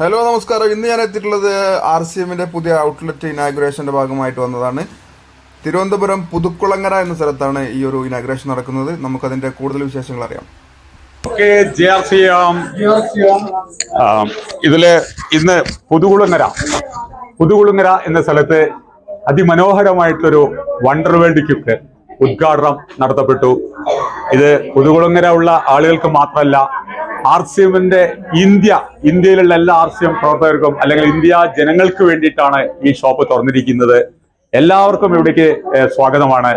Hello നമസ്കാരം. ഇന്ന് ഞാൻ എത്തിയിട്ടുള്ളത് ആർ സി എമ്മിന്റെ പുതിയ ഔട്ട്ലെറ്റ് ഇനാഗുറേഷന്റെ ഭാഗമായിട്ട് വന്നതാണ്. തിരുവനന്തപുരം പുതുക്കുളങ്ങര എന്ന സ്ഥലത്താണ് ഈ ഒരു ഇനാഗുറേഷൻ നടക്കുന്നത്. നമുക്കതിന്റെ കൂടുതൽ വിശേഷങ്ങൾ അറിയാം. ഇതിൽ ഇന്ന് പുതുകുളങ്ങര പുതുകുളങ്ങര എന്ന സ്ഥലത്ത് അതിമനോഹരമായിട്ടൊരു വണ്ടർ വേൾഡ് ക്യുക്ക് ഉദ്ഘാടനം നടത്തപ്പെട്ടു. ഇത് പുതുകുളങ്ങര ഉള്ള ആളുകൾക്ക് മാത്രമല്ല ആർ സി എമ്മിന്റെ ഇന്ത്യ ഇന്ത്യയിലുള്ള എല്ലാ ആർ സി എം പ്രവർത്തകർക്കും അല്ലെങ്കിൽ ഇന്ത്യ ജനങ്ങൾക്ക് വേണ്ടിയിട്ടാണ് ഈ ഷോപ്പ് തുറന്നിരിക്കുന്നത്. എല്ലാവർക്കും ഇവിടേക്ക് സ്വാഗതമാണ്.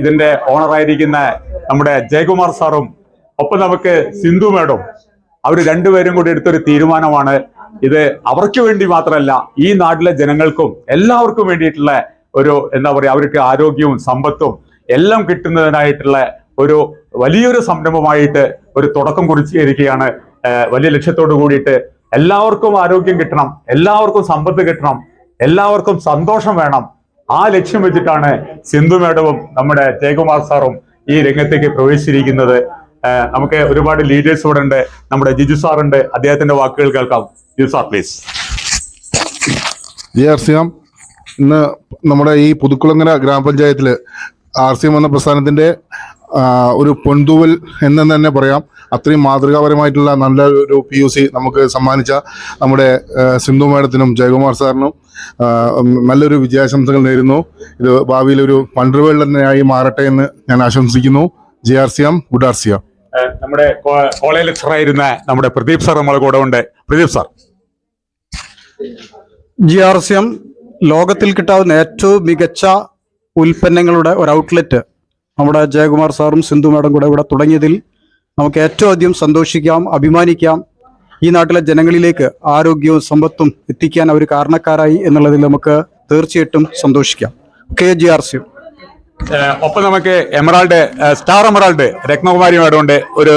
ഇതിന്റെ ഓണറായിരിക്കുന്ന നമ്മുടെ ജയകുമാർ സാറും ഒപ്പം നമുക്ക് സിന്ധു മേഡം അവർ രണ്ടുപേരും കൂടി എടുത്തൊരു തീരുമാനമാണ്. ഇത് അവർക്ക് വേണ്ടി മാത്രമല്ല ഈ നാട്ടിലെ ജനങ്ങൾക്കും എല്ലാവർക്കും വേണ്ടിയിട്ടുള്ള ഒരു എന്താ പറയാ അവർക്ക് ആരോഗ്യവും സമ്പത്തും എല്ലാം കിട്ടുന്നതിനായിട്ടുള്ള ഒരു വലിയൊരു സംരംഭമായിട്ട് ഒരു തുടക്കം കുറിച്ചിരിക്കുകയാണ്. വലിയ ലക്ഷ്യത്തോട് കൂടിയിട്ട് എല്ലാവർക്കും ആരോഗ്യം കിട്ടണം എല്ലാവർക്കും സമ്പത്ത് കിട്ടണം എല്ലാവർക്കും സന്തോഷം വേണം. ആ ലക്ഷ്യം വെച്ചിട്ടാണ് സിന്ധു മേഡവും നമ്മുടെ ജയകുമാർ സാറും ഈ രംഗത്തേക്ക് പ്രവേശിച്ചിരിക്കുന്നത്. നമുക്ക് ഒരുപാട് ലീഡേഴ്സ് ഇവിടെ ഉണ്ട്. നമ്മുടെ ജിജു സാർ ഉണ്ട്. അദ്ദേഹത്തിന്റെ വാക്കുകൾ കേൾക്കാം. Jiju sir please G R C M ഇന്ന് നമ്മുടെ ഈ പുതുക്കുളങ്ങര ഗ്രാമപഞ്ചായത്തിൽ ആർ സി എം എന്ന പ്രസ്ഥാനത്തിന്റെ ആ, ഒരു പൊൻതൂവൽ എന്ന് തന്നെ പറയാം. അത്രയും മാതൃകാപരമായിട്ടുള്ള നല്ല ഒരു പി യു സി നമുക്ക് സമ്മാനിച്ച നമ്മുടെ സിന്ധു മേഡത്തിനും ജയകുമാർ സാറിനും നല്ലൊരു വിജയാശംസകൾ നേരുന്നു. ഇത് ഭാവിയിൽ ഒരു വണ്ടർവേൾഡ് തന്നെയായി മാറട്ടെ എന്ന് ഞാൻ ആശംസിക്കുന്നു. J R C M good R C M നമ്മുടെ കോളേജ് ലെക്ചർ ആയിരുന്ന നമ്മുടെ പ്രദീപ് സാർ നമ്മളെ കൂടെ ഉണ്ട്. Pradeep sir. G R C M ലോകത്തിൽ കിട്ടാവുന്ന ഏറ്റവും മികച്ച ഉൽപ്പന്നങ്ങളുടെ ഒരു ഔട്ട്ലെറ്റ് നമ്മുടെ ജയകുമാർ സാറും സിന്ധു മാഡം കൂടെ ഇവിടെ തുടങ്ങിയതിൽ നമുക്ക് ഏറ്റവും അധികം സന്തോഷിക്കാം അഭിമാനിക്കാം. ഈ നാട്ടിലെ ജനങ്ങളിലേക്ക് ആരോഗ്യവും സമ്പത്തും എത്തിക്കാൻ അവർ കാരണക്കാരായി എന്നുള്ളതിൽ നമുക്ക് തീർച്ചയായിട്ടും സന്തോഷിക്കാം. K G R C. ഒപ്പം നമുക്ക് emerald star emerald Ratnakumari madam ഉണ്ട് ഒരു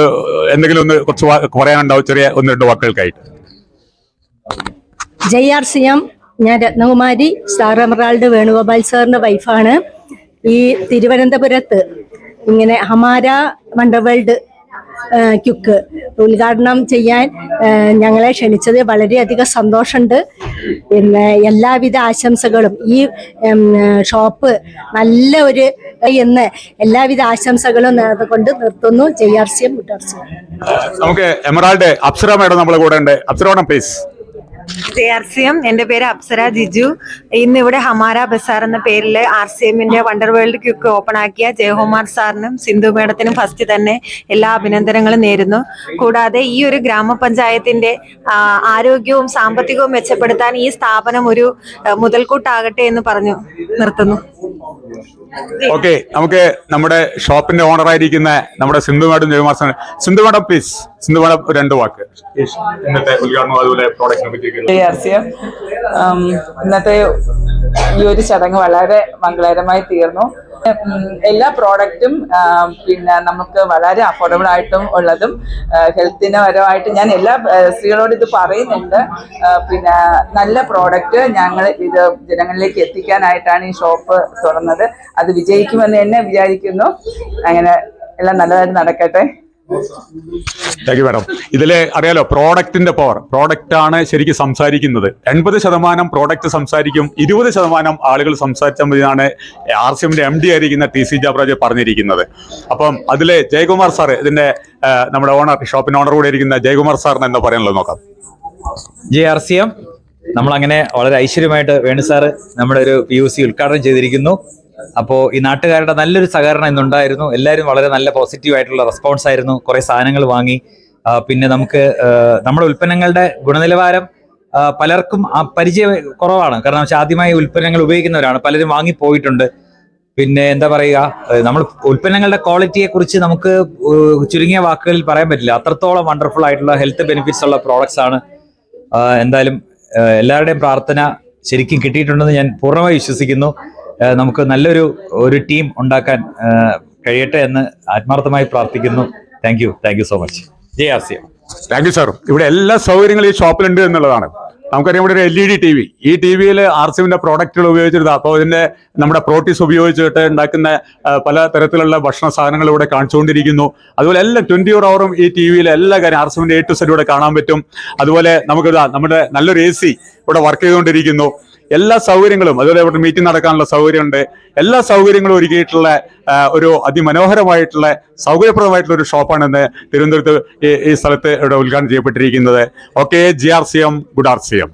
എന്തെങ്കിലും ഒന്ന് കുറച്ച് പറയാനുണ്ടാവും ചെറിയ ഒന്ന് രണ്ട് വാക്കുകൾക്കായിട്ട്. ജയ് ആർ സി എം ഞാൻ രത്നകുമാരി സ്റ്റാർ എമറാൾഡ് വേണുഗോപാൽ സാറിന്റെ വൈഫാണ് ഈ തിരുവനന്തപുരത്ത് ഇങ്ങനെ ഹമാര വണ്ടർവേൾഡ് ക്യുക്ക് ഉദ്ഘാടനം ചെയ്യാൻ ഞങ്ങളെ ക്ഷണിച്ചത് വളരെയധികം സന്തോഷമുണ്ട്. പിന്നെ എല്ലാവിധ ആശംസകളും. ഈ ഷോപ്പ് നല്ല ഒരു എന്ന് എല്ലാവിധ ആശംസകളും നേർന്നുകൊണ്ട് നിർത്തുന്നു. J R C M good C നമുക്ക് എമറാൾഡ് അപ്സര മേഡം നമ്മളെ കൂടെ ഉണ്ട്. Apsara please J R C M എന്റെ പേര് അപ്സര ജിജു. ഇന്ന് ഇവിടെ ഹമാര ബസാർ എന്ന പേരിൽ ആർ സി എമ്മിന്റെ വണ്ടർ വേൾഡ് ക്യൂക്ക് ഓപ്പൺ ആക്കിയ ജയകുമാർ സാറിനും സിന്ധു മേഡത്തിനും ഫസ്റ്റ് തന്നെ എല്ലാ അഭിനന്ദനങ്ങളും നേരുന്നു. കൂടാതെ ഈ ഒരു ഗ്രാമപഞ്ചായത്തിന്റെ ആരോഗ്യവും സാമ്പത്തികവും മെച്ചപ്പെടുത്താൻ ഈ സ്ഥാപനം ഒരു മുതൽക്കൂട്ടാകട്ടെ എന്ന് പറഞ്ഞു നിർത്തുന്നു. ഓക്കെ നമുക്ക് നമ്മുടെ ഷോപ്പിന്റെ ഓണർ ആയിരിക്കുന്ന നമ്മുടെ Sindhu madam Jayamasan Sindhu madam please Sindhu madam രണ്ട് വാക്ക്. ഇന്നത്തെ ഉദ്ഘാടനം അതുപോലെ പ്രോഡക്റ്റിനെ ഇന്നത്തെ ഈ ഒരു ചടങ്ങ് വളരെ മംഗളകരമായി തീർന്നു. എല്ലാ പ്രോഡക്റ്റും പിന്നെ നമുക്ക് വളരെ അഫോർഡബിൾ ആയിട്ടും ഉള്ളതും ഹെൽത്തിന് പരമായിട്ട് ഞാൻ എല്ലാ സ്ത്രീകളോട് ഇത് പറയുന്നുണ്ട്. പിന്നെ നല്ല പ്രോഡക്റ്റ് ഞങ്ങൾ ഇത് ജനങ്ങളിലേക്ക് എത്തിക്കാനായിട്ടാണ് ഈ ഷോപ്പ് തുറന്നത് അത് വിജയിക്കുമെന്ന് തന്നെ വിചാരിക്കുന്നു. അങ്ങനെ എല്ലാം നല്ലതായിട്ട് നടക്കട്ടെ. താങ്ക് യു മാഡം ഇതിൽ അറിയാലോ പ്രോഡക്റ്റിന്റെ പവർ പ്രോഡക്റ്റ് ആണ് ശരിക്കും സംസാരിക്കുന്നത്. എൺപത് ശതമാനം പ്രോഡക്റ്റ് സംസാരിക്കും ഇരുപത് ശതമാനം ആളുകൾ സംസാരിച്ചാൽ മതിയാണ് ആർ സി എമ്മിന്റെ എം ഡി ആയിരിക്കുന്ന ടി സി ജാബ്രാജ് പറഞ്ഞിരിക്കുന്നത്. അപ്പം അതിലെ ജയകുമാർ സാർ ഇതിന്റെ നമ്മുടെ ഓണർ ഷോപ്പിന്റെ ഓണർ കൂടെ ഇരിക്കുന്ന ജയകുമാർ സാറിന് എന്താ പറയാനുള്ളത് നോക്കാം. ജെ ആർ സി എം നമ്മളങ്ങനെ വളരെ ഐശ്വര്യമായിട്ട് വേണു സാറ് നമ്മുടെ ഒരു പി യു സി ഉദ്ഘാടനം ചെയ്തിരിക്കുന്നു. അപ്പോൾ ഈ നാട്ടുകാരുടെ നല്ലൊരു സഹകരണം ഇന്നുണ്ടായിരുന്നു. എല്ലാവരും വളരെ നല്ല പോസിറ്റീവ് ആയിട്ടുള്ള റെസ്പോൺസ് ആയിരുന്നു. കുറേ സാധനങ്ങൾ വാങ്ങി. പിന്നെ നമുക്ക് നമ്മുടെ ഉൽപ്പന്നങ്ങളുടെ ഗുണനിലവാരം പലർക്കും പരിചയ കുറവാണ്. കാരണം വെച്ചാൽ ആദ്യമായി ഉൽപ്പന്നങ്ങൾ ഉപയോഗിക്കുന്നവരാണ്. പലരും വാങ്ങി പോയിട്ടുണ്ട്. പിന്നെ എന്താ പറയുക നമ്മൾ ഉൽപ്പന്നങ്ങളുടെ ക്വാളിറ്റിയെ കുറിച്ച് നമുക്ക് ചുരുങ്ങിയ വാക്കുകളിൽ പറയാൻ പറ്റില്ല. അത്രത്തോളം വണ്ടർഫുൾ ആയിട്ടുള്ള ഹെൽത്ത് ബെനിഫിറ്റ്സ് ഉള്ള പ്രോഡക്ട്സ് ആണ്. എന്തായാലും എല്ലാവരുടെയും പ്രാർത്ഥന ശരിക്കും കിട്ടിയിട്ടുണ്ടെന്ന് ഞാൻ പൂർണമായി വിശ്വസിക്കുന്നു. നമുക്ക് നല്ലൊരു ഒരു ടീം ഉണ്ടാക്കാൻ കഴിയട്ടെ എന്ന് ആത്മാർത്ഥമായി പ്രാർത്ഥിക്കുന്നു. Thank you thank you so much J R thank you sir ഇവിടെ എല്ലാ സൗകര്യങ്ങളും ഈ ഷോപ്പിലുണ്ട് എന്നുള്ളതാണ്. നമുക്കറിയാം ഇവിടെ ഒരു L E D T V ഈ ടി വിയിൽ ആർ സി എമ്മിന്റെ പ്രോഡക്റ്റുകൾ ഉപയോഗിച്ചിരുന്നത് അപ്പോൾ ഇതിന്റെ നമ്മുടെ പ്രോട്ടീസ് ഉപയോഗിച്ചിട്ട് ഉണ്ടാക്കുന്ന പല തരത്തിലുള്ള ഭക്ഷണ സാധനങ്ങൾ ഇവിടെ കാണിച്ചുകൊണ്ടിരിക്കുന്നു. അതുപോലെ എല്ലാ ട്വന്റി ഫോർ അവറും ഈ ടി വിയിൽ എല്ലാ കാര്യം ആർ സി എമ്മിന്റെ എ ടു സെറ്റ് ഇവിടെ കാണാൻ പറ്റും. അതുപോലെ നമുക്ക് നമ്മുടെ നല്ലൊരു എ സി ഇവിടെ വർക്ക് ചെയ്തുകൊണ്ടിരിക്കുന്നു. എല്ലാ സൗകര്യങ്ങളും അതുപോലെ ഇവിടെ മീറ്റിംഗ് നടക്കാനുള്ള സൗകര്യമുണ്ട്. എല്ലാ സൗകര്യങ്ങളും ഒരുക്കിയിട്ടുള്ള ഒരു അതിമനോഹരമായിട്ടുള്ള സൗകര്യപ്രദമായിട്ടുള്ള ഒരു ഷോപ്പാണെന്ന് തിരുവനന്തപുരത്ത് ഈ സ്ഥലത്ത് ഇവിടെ ഉദ്ഘാടനം ചെയ്യപ്പെട്ടിരിക്കുന്നത്. Okay G R C M good R C M.